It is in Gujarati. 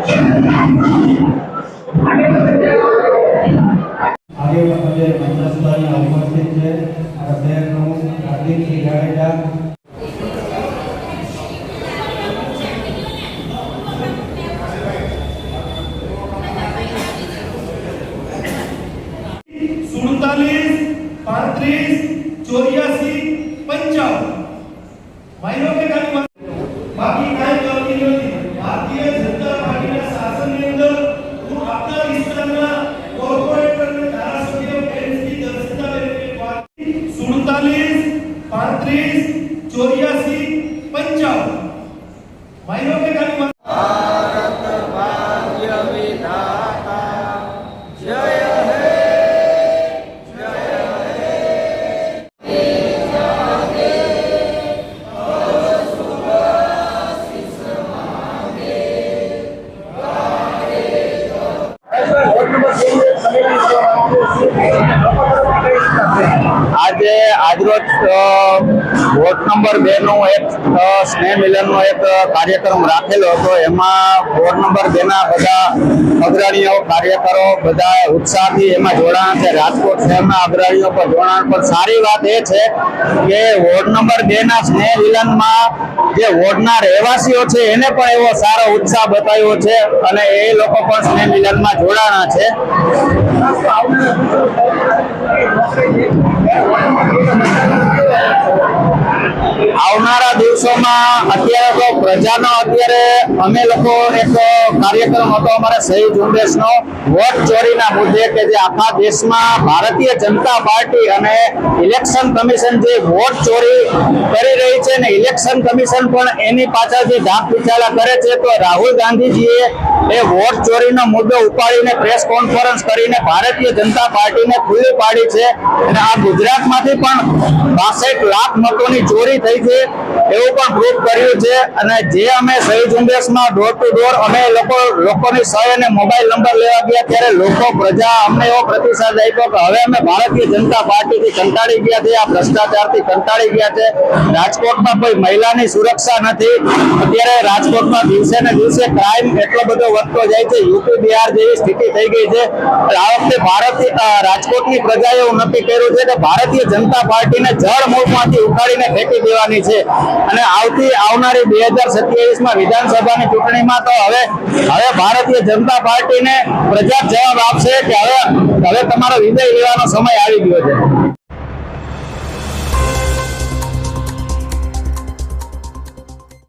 આજે અમે પંચાસભાઈ ઉપસ્થિત છે આ શહેર પ્રમુખ હાર્દિકસિંહ જાડેજા સુડતાલીસ પાંત્રીસ પાંત્રીસ ચોર્યાસી પંચાવન. માયનો કે ખાલી આજે આજરોજ વોર્ડ નંબર બે નું એક સ્નેહ મિલનનો એક કાર્યક્રમ રાખેલો હતો. એમાં વોર્ડ નંબર બે ના બધા અગ્રણીઓ, કાર્યકરો બધા ઉત્સાહથી એમાં જોડાણ છે. રાજકોટ શહેરના અગ્રણીઓ પર જોડાણ. પણ સારી વાત એ છે કે વોર્ડ નંબર બે ના સ્નેહ મિલનમાં જે વોર્ડના રહેવાસીઓ છે, એને પણ એવો સારો ઉત્સાહ બતાવ્યો છે અને એ લોકો પણ સ્નેહ મિલનમાં જોડાણા છે. દિવસોમાં અત્યારે તો પ્રજાનો અત્યારે અમે લોકો એક કાર્યક્રમ હતો અમારે સહી ઝુંબેશનો, વોટ ચોરીના મુદ્દે કે જે આખા દેશમાં ભારતીય જનતા પાર્ટી અને ઇલેક્શન કમિશન જે વોટ ચોરી કરી રહી છે ને ઇલેક્શન કમિશન પણ એની પાછળ ધાક પીછાલા કરે છે, તો રાહુલ ગાંધીજીએ એ વોટ ચોરીનો મુદ્દો ઉપાડીને પ્રેસ કોન્ફરન્સ કરીને ભારતીય જનતા પાર્ટીને ખુલ્લી પાડી છે. અને આ ગુજરાતમાંથી પણ બાસઠ લાખ મતોની ચોરી થઈ છે એવું પણ પ્રૂફ કર્યું છે. અને જે અમે સહી ઝુંબેશમાં ડોર ટુ ડોર અમે લોકો, લોકોની સહી અને મોબાઈલ નંબર લેવા ગયા ત્યારે લોકો, પ્રજા અમને એવો પ્રતિસાદ આપ્યો કે હવે અમે ભારતીય જનતા પાર્ટીથી કંટાળી ગયા છે, આ ભ્રષ્ટાચારથી કંટાળી ગયા છે. રાજકોટમાં કોઈ મહિલાની સુરક્ષા નથી. અત્યારે રાજકોટમાં દિવસે ને દિવસે ક્રાઇમ એટલો બધો વધતો જાય છે. યુપી, બિહાર જેવી સ્થિતિ થઈ ગઈ છે. આ વખતે ભારત રાજકોટની પ્રજાએ એવું નક્કી કર્યું છે કે ભારતીય જનતા પાર્ટીને જળ મૂળમાંથી ઉખાડીને ફેંકી દેવાની છે. અને આવતી, આવનારી બે હજાર સત્યાવીસમાં વિધાનસભાની ચૂંટણીમાં તો હવે હવે ભારતીય જનતા પાર્ટીને પ્રજા જવાબ આપશે કે હવે હવે તમારો વિજય લેવાનો સમય આવી ગયો છે.